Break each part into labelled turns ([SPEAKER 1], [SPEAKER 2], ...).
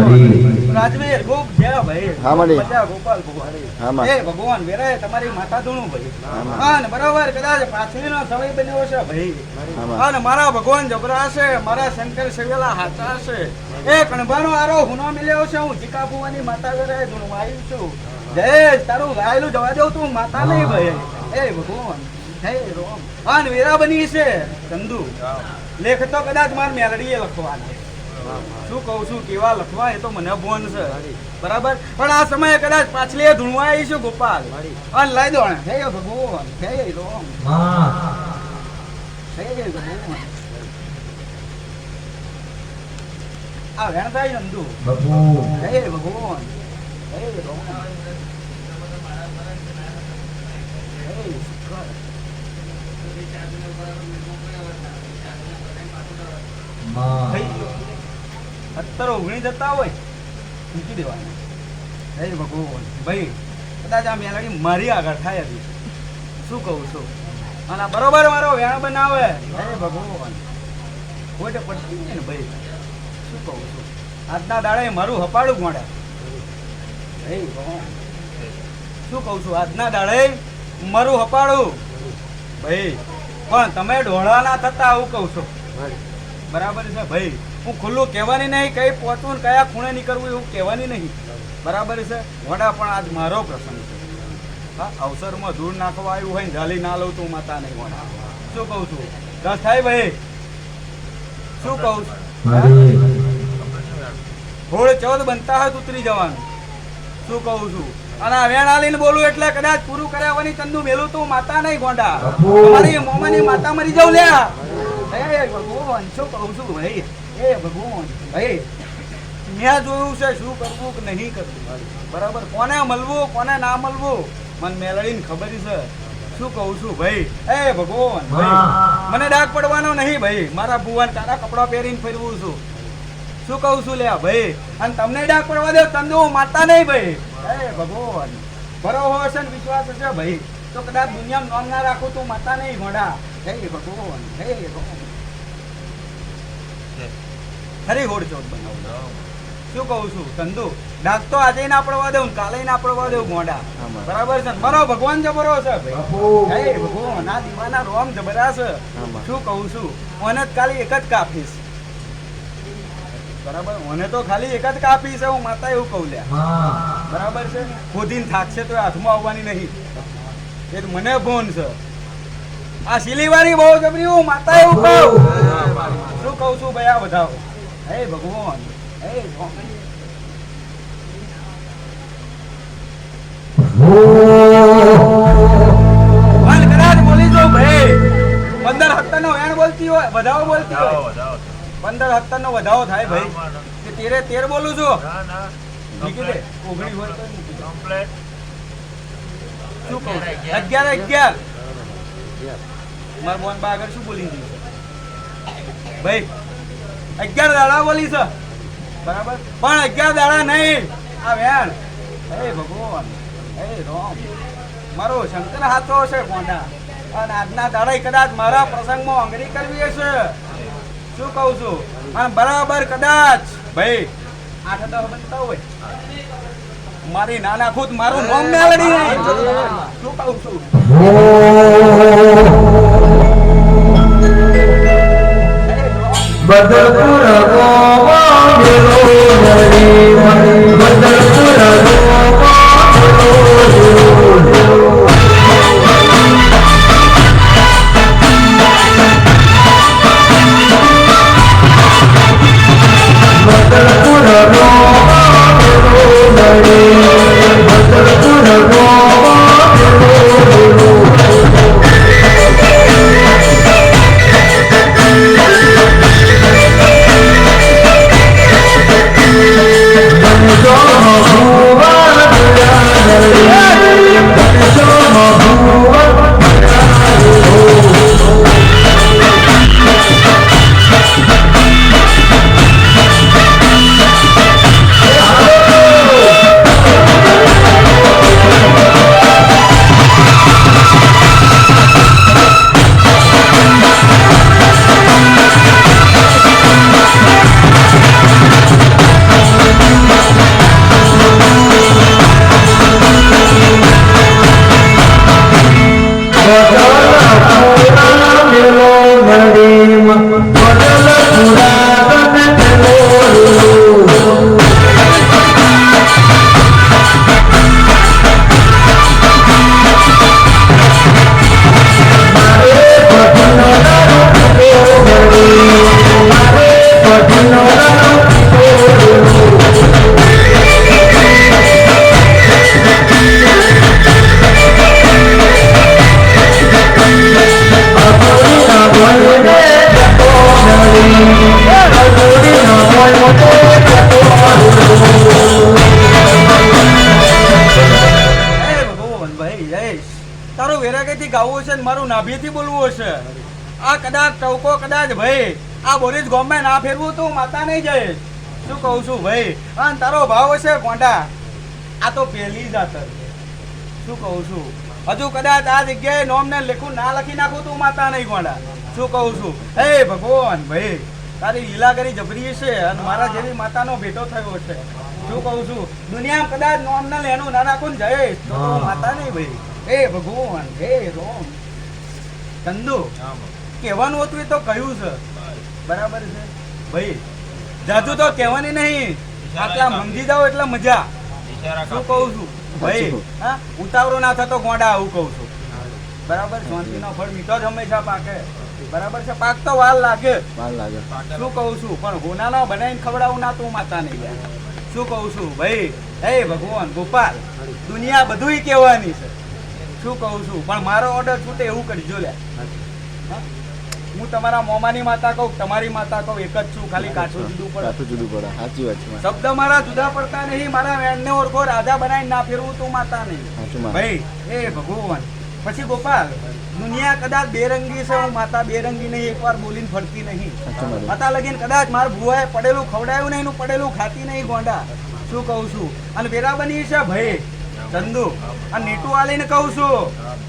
[SPEAKER 1] મળી.
[SPEAKER 2] રાજવીર ખૂબ જય ભાઈ.
[SPEAKER 3] હા, મળી.
[SPEAKER 2] ગોપાલ ભગવાન
[SPEAKER 3] હા, માં.
[SPEAKER 2] એ ભગવાન વેરાય તમારી માતા ધૂણું ભાઈ.
[SPEAKER 3] હા,
[SPEAKER 2] ને બરાબર કદાચ પાછળનો સમય બન્યો છે ભાઈ.
[SPEAKER 3] હા,
[SPEAKER 2] ને મારા ભગવાન જબરા મારા શંકર શિવેલા હાચા છે એ કણભાનો આરો હુનો મિલ્યો છે હું જીકા ભુવાની માતા વેરાય ધૂણું આવી છું. જય તારું ગાયેલું જવા દઉં તું માતા નહીં ભાઈ. એ ભગવાન હે રોમ. હા ને વેરા બની છે ચંદુ. લેખ તો કદાચ માર મેલડીએ લખવાના. શું કહું છું કેવા લખવા એ તો મને ભોન છે. બરાબર? પણ આ સમયે કદાચ પાછલી ધૂણવા આવીશું ગોપાલ. અને લઈ દો હે ભગવાન હે રોમ હે ભગવાન આ વેણતાઈ નંદુ. હે ભગવાન હે
[SPEAKER 1] માં.
[SPEAKER 2] થઈ ગયો. અત્તરો ઉઘણી જતા હોય, મૂકી દેવાના. હે ભગવાન. ભાઈ, કદાચ આ મેલાડી મારી આગળ થાય હતી શું કહું છું? અને બરોબર મારો વેણ બનાવે. હે ભગવાન. ખોટ પડતી ને ભાઈ. શું કહું છું? આજના દાડે મારું હપાડું મળે હે ભગવાન. શું કહું છું? આજના દાડે મારું હપાડું. ભાઈ, પણ તમે ઢોળા ના થતા આવું કહું છું. બરાબર છે ભાઈ. હું ખુલ્લું કહેવાની નહીં કઈ પહોંચવું ને કયા ખૂણે નીકળવું એવું કહેવાની નહીં. બરાબર છે? વડા પણ આજ મારો પ્રસંગ છે. હા અવસરમાં ધૂળ નાખવા આવ્યું હોય ને ઝાલી ના લઉં તું માતા નહીં વડા શું કહું છું? રસ થાય ભાઈ? શું કહું છું? ચૌદ બનતા હોય ઉતરી જવાનું. શું કહું છું? અને વેણ બોલું એટલે કદાચ પૂરું કર્યા વની તંદુ મેલું તું માતા નહીં ગોંડા.
[SPEAKER 1] મારી
[SPEAKER 2] તમારી મોમાની માતા મરી જાઉં લ્યા. હે ભગવાન શું કહું છું ભાઈ હે ભગવાન ભાઈ મેં જોયું છે શું કરવું કે નહીં કરવું. બરાબર. કોને મળવું કોને ના મળવું મને મેલડીને ખબર છે. શું કહું છું ભાઈ? એ ભગવાન ભાઈ. મને ડાક પડવાનો નહીં ભાઈ. મારા ભુવન તારા કપડાં પહેરીને ફેરવું છું. શું કહું છું લ્યા ભાઈ? અને તમને ડાક પડવા દે તમને હું માતા નહીં ભાઈ. એ ભગવાન. બરોબર હશે ને વિશ્વાસ હશે ભાઈ. તો કદાચ દુનિયામાં નોંધ ના રાખું તો માતા નહીં ઘોડા હે ભગવાન. હે ભગવાન. ખરી હોડ ચોથ બનાવું. શું કહું છું? ધંધુ. ડાક તો આજે ના પડવા દેવું કાલે ના પડવા દેવું ગોંડા. બરાબર છે મારો ભગવાન જબરો છે ભાઈ. ભગવાન. આ દીવાના રોમ જબરા છે. શું કહું છું? જ ખાલી એક જ કાપીશ. બરાબર? મને તો ખાલી એક જ કાપી છે હું માતા એવું કહું લ્યા. બરાબર છે ખોદીને થાકશે તો હાથમાં આવવાની નહીં. એ મને ભોન છે. આ સિલીવારી બહુ જબરી હું માતા એવું કહું. શું કહું છું ભાઈ આ બધા હે ભગવાન હે ભગવાન. કદાચ બોલી જો ભાઈ. પંદર હત્તર નો વેણ બોલતી હોય વધાવો બોલતી હોય. પંદર હત્તર નો વધાવો થાય ભાઈ. કે તેરે તેર બોલું છું? ઓગણી હોય તો મૂકી દે. શું કહું અગિયાર અગિયાર. મારા મોહન બા આગળ શું બોલી દીધું ભાઈ અગિયાર દાડા બોલી છે. બરાબર? પણ અગિયાર દાડા નહીં. આ વેણ. હે ભગવાન. હે રામ. મારો શંકર હાથો છે કોંડા અને આજના દાડા કદાચ મારા પ્રસંગમાં અંગડી કરવી હશે. શું કહું છું? અને બરાબર કદાચ, ભાઈ, આઠ દસ બનતા હોય. મારી નાના ખુદ મારું નામ મેળવી શું કહું છું?
[SPEAKER 1] બદલપુર ગોવા મળી
[SPEAKER 2] વેરાગીથી ગાવું હશે ને મારું નાભીથી બોલવું હશે. આ કદાચ ટવકો કદાચ ભાઈ આ બોરીજ ગોમે ના ફેરવું તું માતા નહીં જઈશ. શું કહું છું ભાઈ? અને તારો ભાવ હશે ગોંડા. આ તો પહેલી જાતર શું કહું છું? હજુ કદાચ આ જગ્યાએ નોમને લેખું ના લખી નાખું તું માતા નહીં ગોંડા. શું કહું છું? હે ભગવાન ભાઈ તારી લીલા કરી જબરી છે અને મારા જેવી માતાનો ભેટો થયો છે શું કહું છું? દુનિયામાં કદાચ નોમ ને લેનું ના નાખું જઈશ તો માતા નહીં ભાઈ. હે ભગવાન હે રોમ. ચંદુ કહેવાનું હતું એ તો કહ્યું છે. બરાબર છે? ભાઈ જાજુ તો કહેવાની નહીં. આટલા મંગી જાઓ એટલે મજા. શું કહું છું? ભાઈ હા ઉતાવળો ના થતો ગોંડા આવું કહું છું. બરાબર? શાંતિનો ફળ મીઠો જ હંમેશા પાકે. બરાબર છે? પાક તો વાલ લાગે.
[SPEAKER 1] વાલ લાગે.
[SPEAKER 2] શું કહું છું? પણ હોનાનો બનાવીને ખવડાવું ના તું માતા નહીં યાર શું કહું છું? ભાઈ હે ભગવાન ગોપાલ દુનિયા બધુંય કહેવાની છે. શું કહું છું? પણ મારો ઓર્ડર છૂટે એવું કરજો લે હા? તમારા મોમાની માતા કહું તમારી માતા કહું એક જ છું ખાલી કાચું જુદું પડે.
[SPEAKER 1] કાચું જુદું પડે. સાચી વાત છે
[SPEAKER 2] શબ્દ મારા જુદા પડતા નહીં મારા વેણને ઓળખો રાજા બનાવીને ના ફેરવું તું માતા નહીં. ભાઈ એ ભગવાન. પછી ગોપાલ દુનિયા કદાચ બેરંગી છે હું માતા બેરંગી નહીં એકવાર બોલીને ફરતી નહીં. માતા લગીન કદાચ મારા ભુવાએ પડેલું ખવડાયું નહીં એનું પડેલું ખાતી નહીં ગોંડા. શું કહું છું? અને વેરા બની છે ભાઈ ચંદુ આ નીટુ આલીને કહું છું.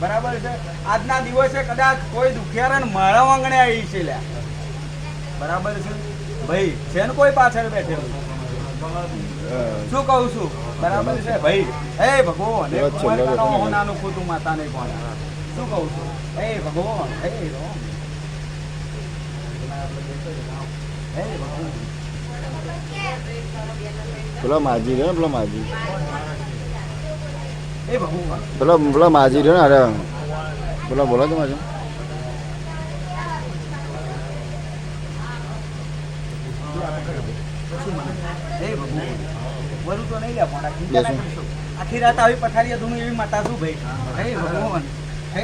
[SPEAKER 2] બરાબર છે? આજના દિવસે કદાચ કોઈ દુખિયારાને મારા વાંગણે આવી છે લ્યા. બરાબર છે? ભાઈ છે ને કોઈ પાછળ બેઠેલું? શું કહું છું? બરાબર છે? ભાઈ હે ભગવાન. હોનાનું ખોટું માતા નહીં કોણ શું કહું છું? હે ભગવાન હે ભગવાન.
[SPEAKER 1] પેલો માજી ને પેલો માજી. પેલો પેલો માજી રહ્યો ને અરે બોલો બોલો તો માજી.
[SPEAKER 2] આખી રાત આવી પથારીએ ધૂણું એવી માતા છું ભાઈ હે ભગવાન હે